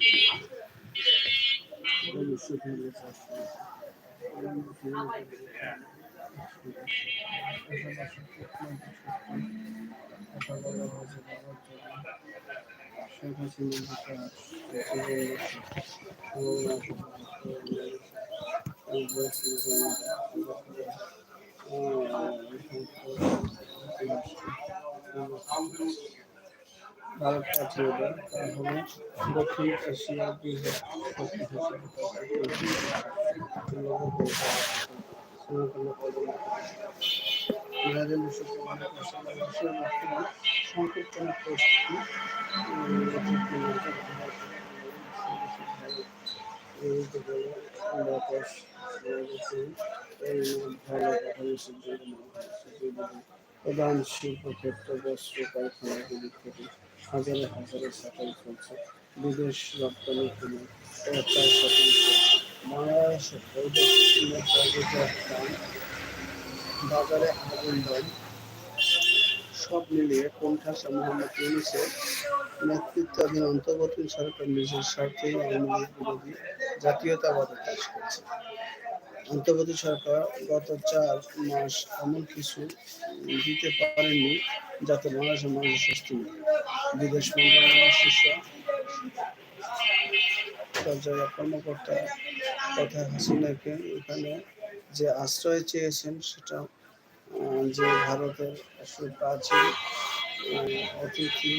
দেয় তাহলে দক্ষিণ এশিয়ার বৃহৎ শক্তি হিসেবে ইরানের বিষয়টি অনেক বাংলাদেশের বর্তমান সংকটজনক পরিস্থিতি উম, এটি নিয়ন্ত্রণ করার জন্য এই যে বলে বাতাস ভালো কথা সিদ্ধান্ত নেওয়া হয়েছে প্রধান শিল্পক্ষেত্র বস্ত্র কারখানাগুলি থেকে হাজারে হাজারে ছাঁটাই চলছে। বিদেশ রপ্তানি কিনে প্রায় শতাংশ দাম। বাজারে আগুন দাম সব মিলিয়ে কোণঠাসা মোহাম্মদ ইউনুসের নেতৃত্বাধীন অন্তর্বর্তী সরকার নিজের স্বার্থেই আওয়ামী লীগ বিরোধী জাতীয়তাবাদের কাজ করছে। অন্তর্বর্তী সরকার গত চার মাস এমন কিছু দিতে পারেননি যাতে বাংলাদেশের মানুষ স্বস্তি নেই বিদেশ মন্ত্রণালয়ের শীর্ষ পর্যায়ে কর্মকর্তা তথা হাসিনাকে এখানে যে আশ্রয় চেয়েছেন সেটা যে ভারতের আহ, অতিথি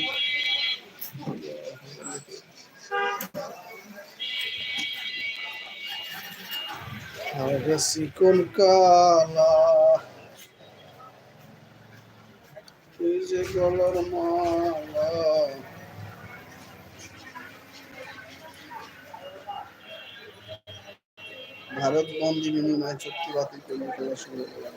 গেছি কালা তুই যে গলার মালা ভারত বন্দি বিনিময় চুক্তি বাতিল করবে বলে শুরু করলাম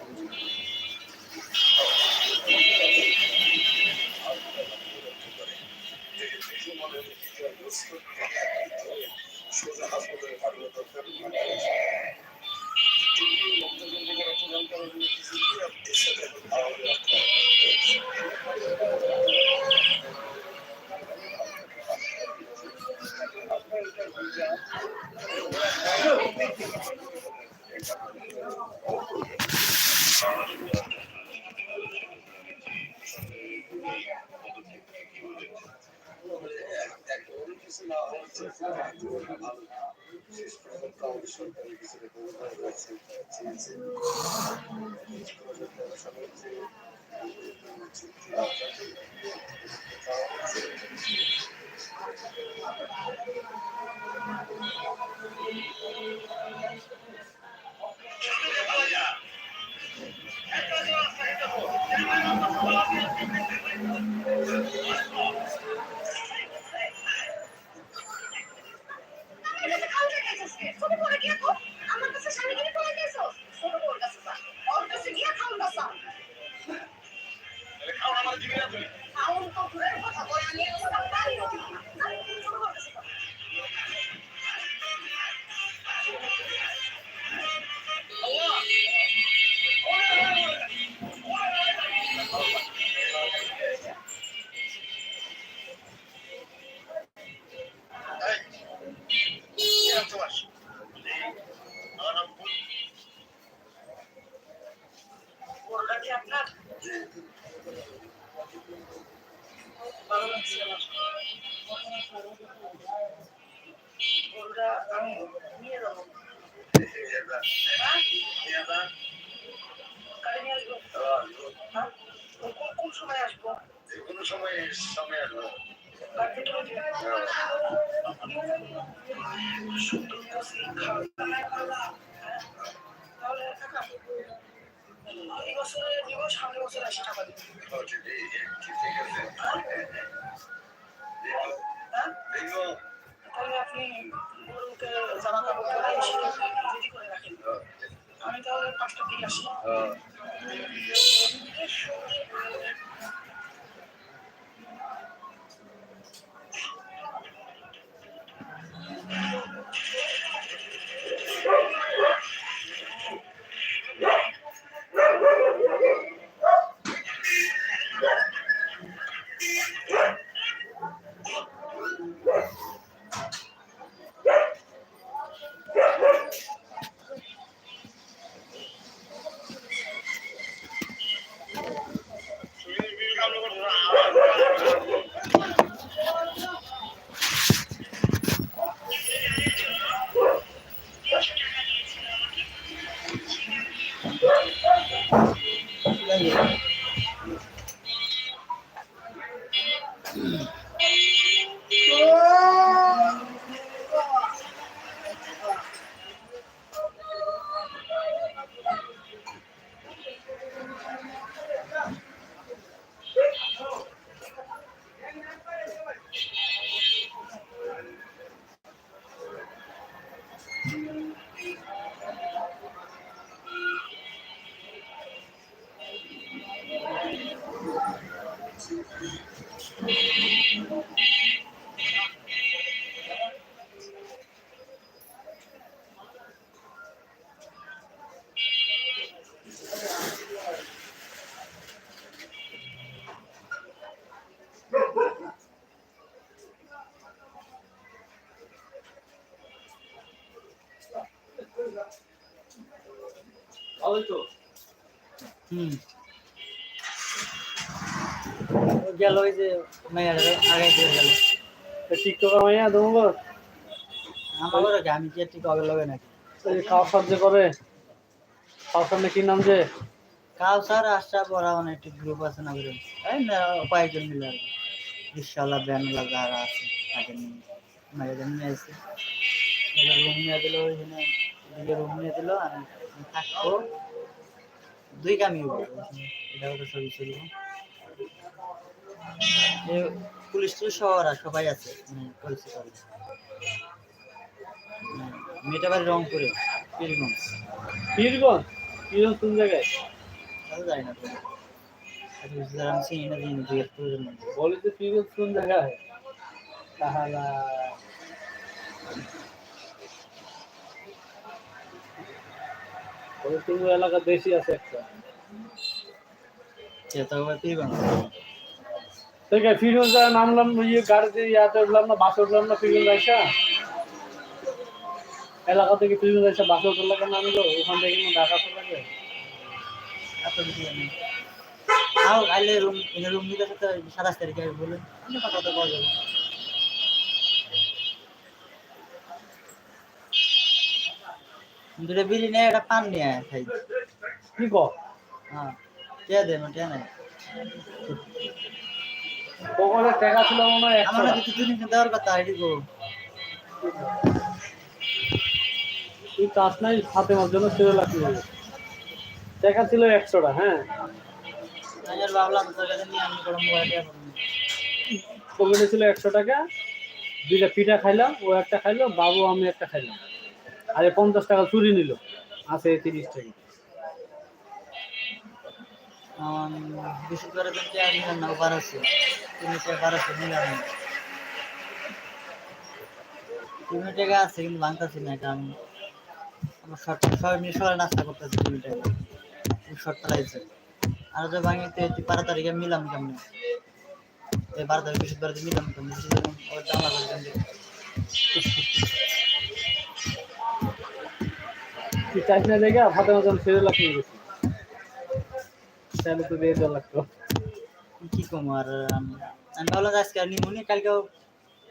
Thank you. আমার কোন সময় আসব যে কোনো সময় সময় আসবে সুন্দর হুম। গেল ওই যে মেয়ের আগে দিয়ে গেল। টিকটকার মাইয়া তোমার আমার ঘরে আমি কি হবে লগে নাকি? এই খাওয়া সাহায্য করে খাওয়ার সামনে কি নাম যে? কাউ স্যার আশা পড়া মানে একটি গ্রুপ আছে না করে এই না কয়েকজন মিলে আর কি। রিক্সাওয়ালা ভ্যানওয়ালা যারা আছে তাকে নিয়ে। মেয়েদের নিয়ে আসছে রুম নিয়ে দিল ওইখানে রুম নিয়ে দিল আমি থাকব। দুই কামি এটা ওটা ছবি চলবো পুলিশ টুলিশ ওরা সবাই আছে মানে পরিচিত মানে মেয়েটা বাড়ি রংপুরে পীরগঞ্জ। পীরগঞ্জ? পীরগঞ্জ কোন জায়গায়? তাহলে না তো বুঝলাম, আমি চিনি না চিনি জিজ্ঞেস করে জন্য বলি তো পীরগঞ্জ কোন জায়গায়? তাহলে এলাকা দেশি আছে একটা। পীরগঞ্জ। পীরগঞ্জ যারা নামলাম ইয়ে গাড়িতে ইয়াতে উঠলাম না বাসে উঠলাম না পীরগঞ্জ আইসা এলাকা থেকে পীরগঞ্জ আইসা বাসে উঠলাম কেন নামলো ওখান থেকে ঢাকা চলে লাগে এত কিছু জানি না। আও কাইলে রুম এনে রুম নিতে সাথে সাতাশ তারিখে আসবে বলে অন্য কথা তো পাওয়া যাবে? দুটো বিড়ি নিয়ে একটা পান নিয়ে খাই। কি হ্যাঁ কে দে না কে নাই ওখানে টাকা ছিল মনে হয় আমার কিছু দিন দেওয়ার কথা আইডি গো তুই চাস নাই হাতে জন্য ছেড়ে লাগতে টাকা ছিল একশোটা হ্যাঁ? আমি আর ভাবলাম তোর কাছে নিয়ে আমি কোনো মোবাইলটা পকেটে ছিল একশো টাকা দুইটা পিঠা খাইলাম ও একটা খাইলো বাবু আমি একটা খাইলাম। আর পঞ্চাশ টাকা চুরি নিল আছে তিরিশ টাকা। বিশুদ্ধ কে আর নিলাম না বারোশো তিন বারোশো নিলাম না আছে, কিন্তু ভাঙতেছি না এটা আমি আমার শর্ট সবাই মিলে সবাই নাস্তা আর যে ভাঙি তো তুই বারো তারিখে মিলাম কেমনে? এই বারো তারিখ বিশুদ্ধ মিলাম কেমনে? লাগবে কেমনে না দেখে? হাতে মতন লাগিয়ে গেছি। তাহলে তো বেশ দেওয়া লাগতো কি কম আর আমি ভাবলাম যে আজকে আর নিমুনি কালকে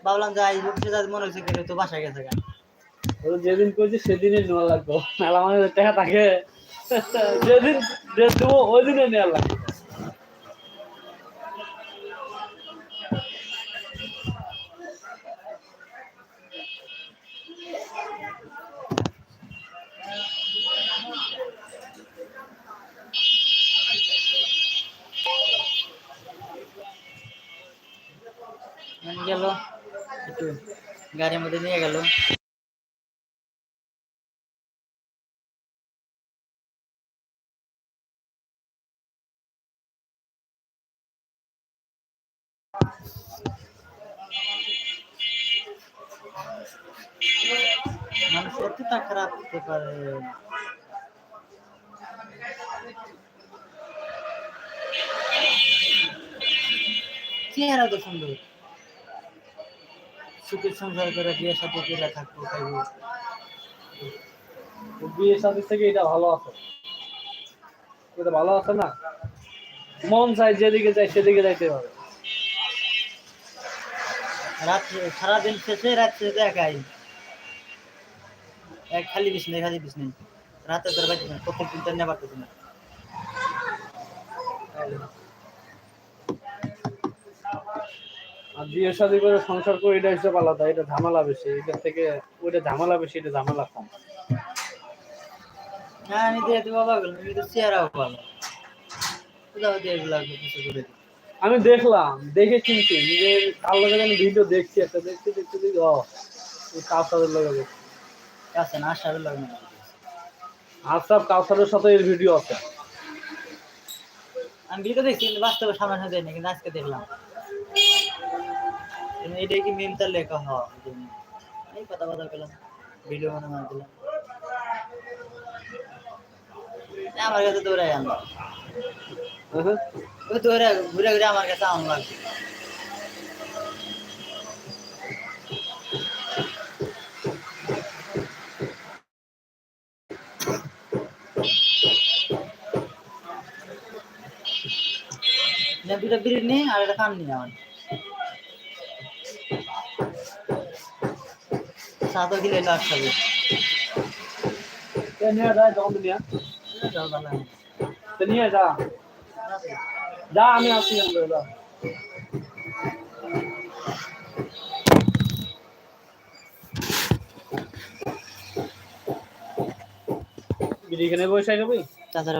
ভাবলাম যে আইব সে যাতে মনে হচ্ছে কেন তো বাসায় গেছে কেন যেদিন করছি সেদিনই নেওয়া লাগতো মেলা মানে টাকা থাকে। যেদিন যে দেবো ওই দিনে নেওয়া লাগবে। গেল একটু গাড়ির মধ্যে নিয়ে গেল। মানুষ এতটা খারাপ হতে পারে। চেহারা তো সুন্দর। সুখের সংসার করে বিয়ে সাথে করে থাকব খাইবো বিয়ে সাথে থেকে এটা ভালো আছে। এটা ভালো আছে না? মন চাই যেদিকে চাই সেদিকে যাইতে হবে রাত সারাদিন শেষে রাত শেষে একাই। এক খালি বিছনাই খালি বিছনাই রাতে তোর প্রত্যেক দিন তোর নেবার না আর বিয়ে শাদী করে সংসার করে এটা হিসেবে আলাদা এটা ঝামেলা বেশি। এটার থেকে ওইটা ঝামেলা বেশি এটা ঝামেলা কম। হ্যাঁ আমি দিয়ে দেবো বাবা কিন্তু চেহারাও ভালো। কোথাও দিয়ে এগুলো কিছু করে? আমি দেখলাম দেখে চিনছি নিজের কার লগে আমি ভিডিও দেখছি একটা দেখছি দেখছি দেখি ও কাউসারের লগে আছে না আশা লাগে আশরাফ কাউসারের সাথে এর ভিডিও আছে। আমি ভিডিও দেখছি কিন্তু বাস্তবে সামনে সামনে দেয়নি কিন্তু আজকে দেখলাম। এটাই কি মিমতার লেখা? হওয়া এই কথা কথা পেলাম। ভিডিও মনে মার দিলাম আমার কাছে দৌড়াই আনলাম হ্যাঁ ওই দৌড়ে ঘুরে ঘুরে আমার কাছে না, দুটা নিয়ে আর একটা খান নিয়ে আমার। সাতও কিলো লাখ খাবে নিয়ে যা জম নিয়ে যাও যা। যা আমি আসি আমরা বিড়ি এখানে বসে যাবি তাছাড়া